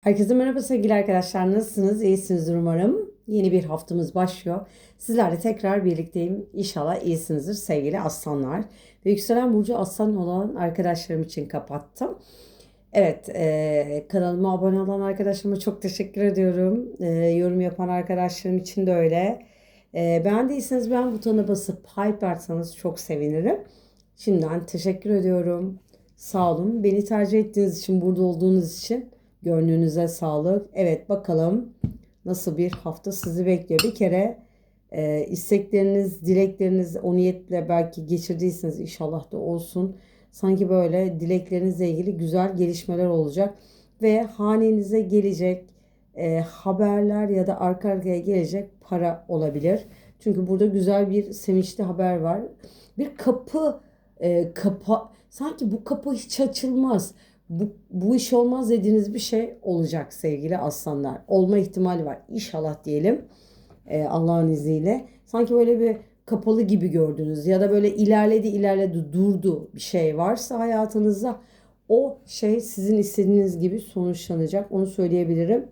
Herkese merhaba sevgili arkadaşlar. Nasılsınız? İyisinizdir umarım. Yeni bir haftamız başlıyor. Sizlerle tekrar birlikteyim. İnşallah iyisinizdir sevgili aslanlar. Ve yükselen burcu aslan olan arkadaşlarım için kapattım. Evet, e, kanalıma abone olan arkadaşlarıma çok teşekkür ediyorum. E, yorum yapan arkadaşlarım için de öyle. E, beğendiyseniz beğen butonuna basıp hype atsanız çok sevinirim. Şimdiden teşekkür ediyorum. Sağ olun. Beni tercih ettiğiniz için, burada olduğunuz için. Gönlünüze sağlık. Evet bakalım nasıl bir hafta sizi bekliyor. Bir kere e, istekleriniz, dilekleriniz o niyetle belki geçirdiyseniz inşallah da olsun. Sanki böyle dileklerinizle ilgili güzel gelişmeler olacak ve hanenize gelecek e, haberler ya da arka arkaya gelecek para olabilir. Çünkü burada güzel bir sevinçli haber var. Bir kapı e, kapa sanki bu kapı hiç açılmaz bu, bu iş olmaz dediğiniz bir şey olacak sevgili aslanlar. Olma ihtimali var. İnşallah diyelim e, Allah'ın izniyle. Sanki böyle bir kapalı gibi gördünüz ya da böyle ilerledi ilerledi durdu bir şey varsa hayatınızda o şey sizin istediğiniz gibi sonuçlanacak. Onu söyleyebilirim.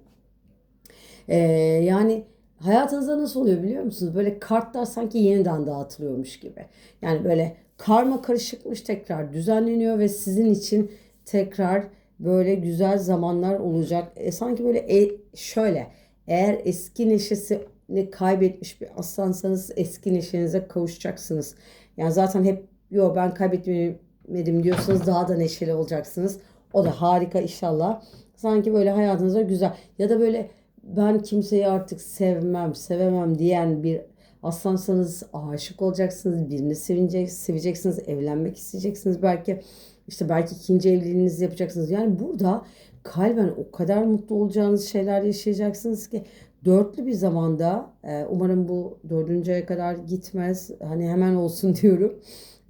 E, yani hayatınızda nasıl oluyor biliyor musunuz? Böyle kartlar sanki yeniden dağıtılıyormuş gibi. Yani böyle karma karışıkmış tekrar düzenleniyor ve sizin için tekrar böyle güzel zamanlar olacak. E, sanki böyle e, şöyle eğer eski neşesini kaybetmiş bir aslansanız eski neşenize kavuşacaksınız. Yani zaten hep yo ben kaybetmedim diyorsanız daha da neşeli olacaksınız. O da harika inşallah. Sanki böyle hayatınızda güzel ya da böyle ben kimseyi artık sevmem, sevemem diyen bir aslansanız aşık olacaksınız, birini sevinecek, seveceksiniz, evlenmek isteyeceksiniz belki. İşte belki ikinci evliliğinizi yapacaksınız. Yani burada kalben o kadar mutlu olacağınız şeyler yaşayacaksınız ki dörtlü bir zamanda e, umarım bu dördüncü aya kadar gitmez. Hani hemen olsun diyorum.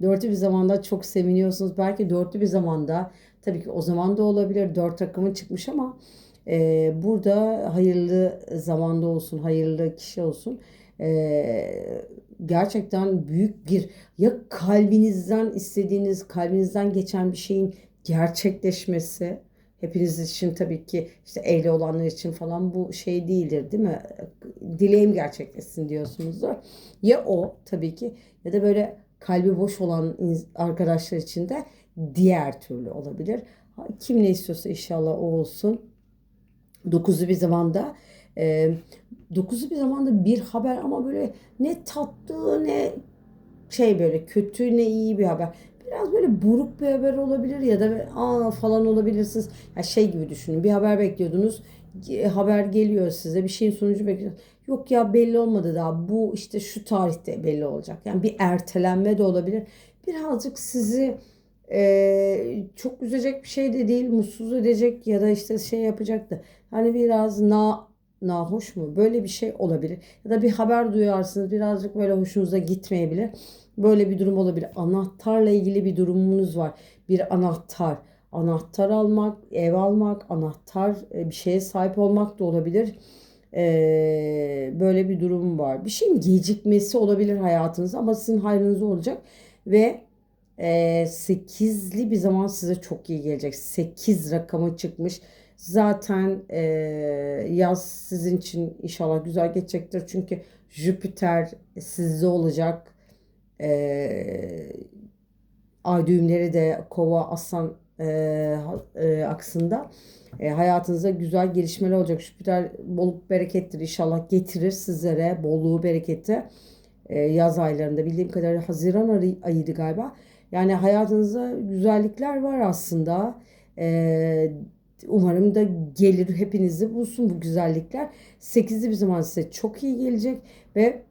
Dörtlü bir zamanda çok seviniyorsunuz. Belki dörtlü bir zamanda tabii ki o zaman da olabilir. Dört takımın çıkmış ama e, burada hayırlı zamanda olsun, hayırlı kişi olsun. E, gerçekten büyük bir ya kalbinizden istediğiniz, kalbinizden geçen bir şeyin gerçekleşmesi hepiniz için tabii ki işte evli olanlar için falan bu şey değildir değil mi? Dileğim gerçekleşsin diyorsunuzdur. Ya o tabii ki ya da böyle kalbi boş olan arkadaşlar için de diğer türlü olabilir. Kim ne istiyorsa inşallah o olsun. Dokuzu bir zamanda e, dokuzu bir zamanda bir haber ama böyle ne tatlı ne şey böyle kötü ne iyi bir haber. Biraz böyle buruk bir haber olabilir ya da aa falan olabilirsiniz. Ya şey gibi düşünün. Bir haber bekliyordunuz. Haber geliyor size. Bir şeyin sonucu bekliyorsunuz. Yok ya belli olmadı daha. Bu işte şu tarihte belli olacak. Yani bir ertelenme de olabilir. Birazcık sizi e, çok üzecek bir şey de değil. Mutsuz edecek ya da işte şey yapacaktı. Hani biraz na nahoş mu? Böyle bir şey olabilir. Ya da bir haber duyarsınız birazcık böyle hoşunuza gitmeyebilir. Böyle bir durum olabilir. Anahtarla ilgili bir durumunuz var. Bir anahtar. Anahtar almak, ev almak, anahtar e, bir şeye sahip olmak da olabilir. Ee, böyle bir durum var. Bir şeyin gecikmesi olabilir hayatınızda ama sizin hayrınıza olacak. Ve e, 8'li bir zaman size çok iyi gelecek. 8 rakamı çıkmış. Zaten e, yaz sizin için inşallah güzel geçecektir. Çünkü Jüpiter sizde olacak. E, ay düğümleri de kova aslan e, e, aksında. E, hayatınızda güzel gelişmeler olacak. Jüpiter bolluk berekettir inşallah getirir sizlere bolluğu bereketi. E, yaz aylarında bildiğim kadarıyla Haziran ayıydı galiba. Yani hayatınızda güzellikler var aslında. E, Umarım da gelir hepinizi bulsun bu güzellikler. 8'li bir zaman size çok iyi gelecek ve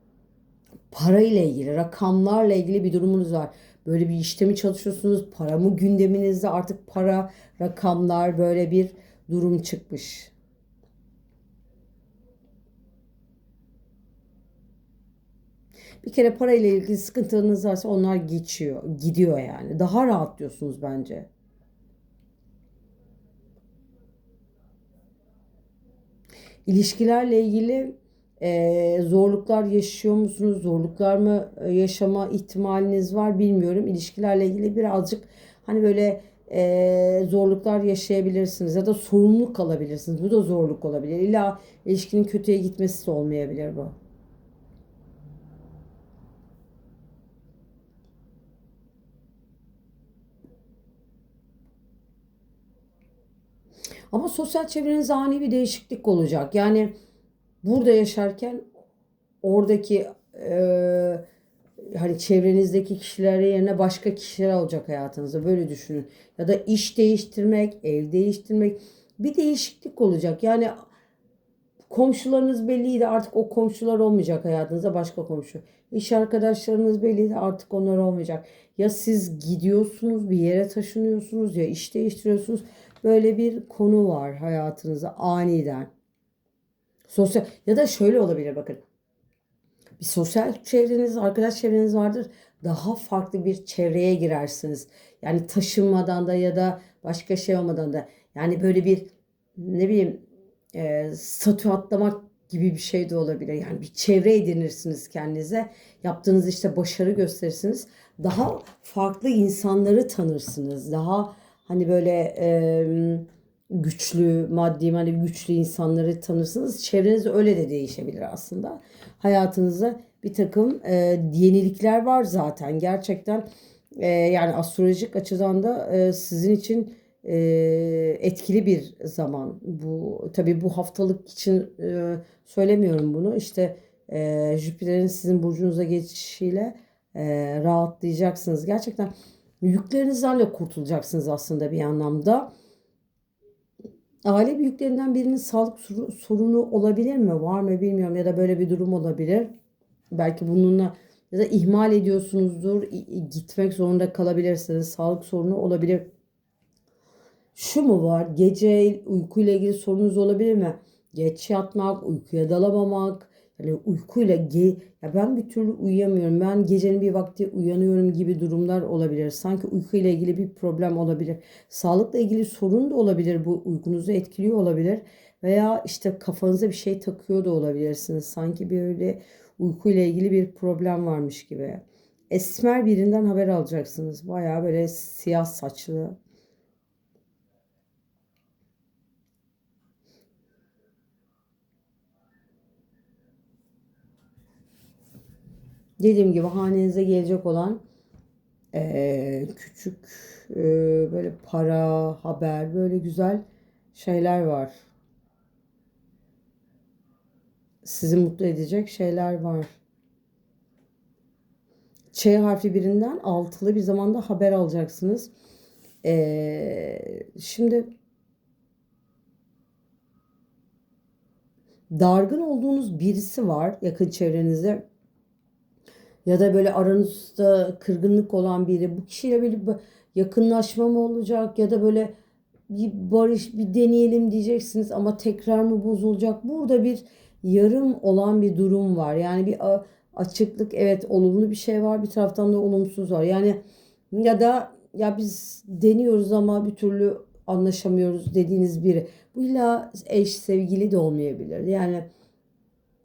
para ile ilgili, rakamlarla ilgili bir durumunuz var. Böyle bir işte mi çalışıyorsunuz? Para mı gündeminizde? Artık para, rakamlar böyle bir durum çıkmış. Bir kere parayla ilgili sıkıntılarınız varsa onlar geçiyor, gidiyor yani. Daha rahatlıyorsunuz bence. İlişkilerle ilgili e, zorluklar yaşıyor musunuz? Zorluklar mı e, yaşama ihtimaliniz var bilmiyorum. İlişkilerle ilgili birazcık hani böyle e, zorluklar yaşayabilirsiniz ya da sorumluluk kalabilirsiniz. Bu da zorluk olabilir. İlla ilişkinin kötüye gitmesi de olmayabilir bu. Ama sosyal çevrenizde ani bir değişiklik olacak. Yani burada yaşarken oradaki e, hani çevrenizdeki kişiler yerine başka kişiler olacak hayatınızda. Böyle düşünün. Ya da iş değiştirmek, ev değiştirmek bir değişiklik olacak. Yani komşularınız belliydi artık o komşular olmayacak hayatınızda başka komşu. İş arkadaşlarınız belliydi artık onlar olmayacak. Ya siz gidiyorsunuz bir yere taşınıyorsunuz ya iş değiştiriyorsunuz. Böyle bir konu var hayatınızda aniden. Sosyal ya da şöyle olabilir bakın. Bir sosyal çevreniz, arkadaş çevreniz vardır. Daha farklı bir çevreye girersiniz. Yani taşınmadan da ya da başka şey olmadan da. Yani böyle bir ne bileyim e, statü atlamak gibi bir şey de olabilir. Yani bir çevre edinirsiniz kendinize. Yaptığınız işte başarı gösterirsiniz. Daha farklı insanları tanırsınız. Daha hani böyle e, güçlü, maddi manevi güçlü insanları tanırsınız. Çevreniz öyle de değişebilir aslında. Hayatınızda bir takım e, yenilikler var zaten. Gerçekten e, yani astrolojik açıdan da e, sizin için e, etkili bir zaman. Bu tabii bu haftalık için e, söylemiyorum bunu. İşte e, Jüpiter'in sizin burcunuza geçişiyle e, rahatlayacaksınız. Gerçekten yüklerinizden de kurtulacaksınız aslında bir anlamda. Aile büyüklerinden birinin sağlık sorunu olabilir mi? Var mı bilmiyorum ya da böyle bir durum olabilir. Belki bununla ya da ihmal ediyorsunuzdur. Gitmek zorunda kalabilirsiniz. Sağlık sorunu olabilir. Şu mu var? Gece uykuyla ilgili sorunuz olabilir mi? Geç yatmak, uykuya dalamamak, yani uykuyla ge ya ben bir türlü uyuyamıyorum. Ben gecenin bir vakti uyanıyorum gibi durumlar olabilir. Sanki uykuyla ilgili bir problem olabilir. Sağlıkla ilgili sorun da olabilir. Bu uykunuzu etkiliyor olabilir. Veya işte kafanıza bir şey takıyor da olabilirsiniz. Sanki böyle uykuyla ilgili bir problem varmış gibi. Esmer birinden haber alacaksınız. Baya böyle siyah saçlı, dediğim gibi hanenize gelecek olan e, küçük e, böyle para, haber böyle güzel şeyler var. Sizi mutlu edecek şeyler var. Ç harfi birinden altılı bir zamanda haber alacaksınız. Ee, şimdi dargın olduğunuz birisi var yakın çevrenizde ya da böyle aranızda kırgınlık olan biri bu kişiyle bir yakınlaşma mı olacak ya da böyle bir barış bir deneyelim diyeceksiniz ama tekrar mı bozulacak? Burada bir yarım olan bir durum var. Yani bir açıklık evet olumlu bir şey var bir taraftan da olumsuz var. Yani ya da ya biz deniyoruz ama bir türlü anlaşamıyoruz dediğiniz biri. Bu illa eş sevgili de olmayabilir. Yani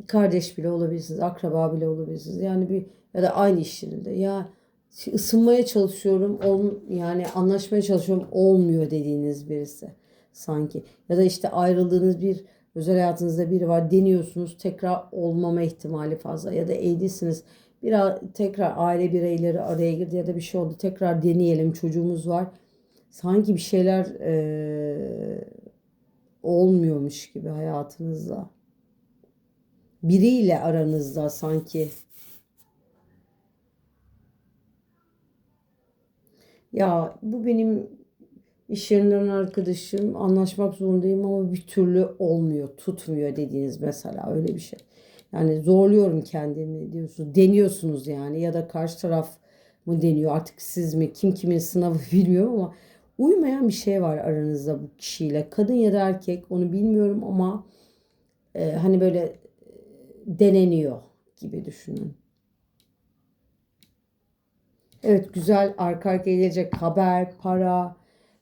kardeş bile olabilirsiniz, akraba bile olabilirsiniz. Yani bir ya da aynı iş yerinde. Ya ısınmaya çalışıyorum, ol, yani anlaşmaya çalışıyorum olmuyor dediğiniz birisi sanki. Ya da işte ayrıldığınız bir özel hayatınızda biri var deniyorsunuz tekrar olmama ihtimali fazla ya da evlisiniz biraz tekrar aile bireyleri araya girdi ya da bir şey oldu tekrar deneyelim çocuğumuz var sanki bir şeyler e, olmuyormuş gibi hayatınızda biriyle aranızda sanki Ya bu benim iş yerinden arkadaşım anlaşmak zorundayım ama bir türlü olmuyor, tutmuyor dediğiniz mesela öyle bir şey. Yani zorluyorum kendimi diyorsunuz. Deniyorsunuz yani ya da karşı taraf mı deniyor artık siz mi kim kimin sınavı bilmiyorum ama uymayan bir şey var aranızda bu kişiyle. Kadın ya da erkek onu bilmiyorum ama e, hani böyle deneniyor gibi düşünün. Evet güzel arka arkaya gelecek haber, para,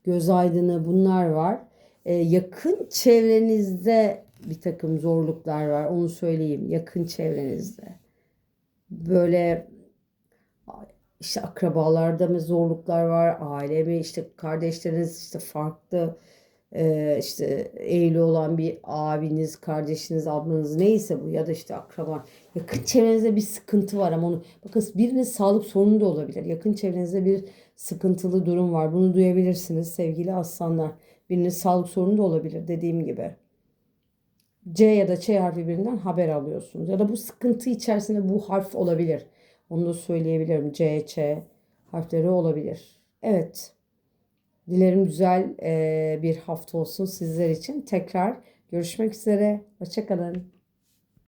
göz aydını bunlar var. Ee, yakın çevrenizde bir takım zorluklar var. Onu söyleyeyim. Yakın çevrenizde. Böyle işte akrabalarda mı zorluklar var, aile mi, işte kardeşleriniz işte farklı e, işte evli olan bir abiniz, kardeşiniz, ablanız neyse bu ya da işte akraba. Yakın çevrenizde bir sıkıntı var ama onu bakın birinin sağlık sorunu da olabilir. Yakın çevrenizde bir sıkıntılı durum var. Bunu duyabilirsiniz sevgili aslanlar. Birinin sağlık sorunu da olabilir dediğim gibi. C ya da Ç harfi birinden haber alıyorsunuz. Ya da bu sıkıntı içerisinde bu harf olabilir. Onu da söyleyebilirim. C, Ç harfleri olabilir. Evet. Dilerim güzel bir hafta olsun sizler için. Tekrar görüşmek üzere. Hoşçakalın.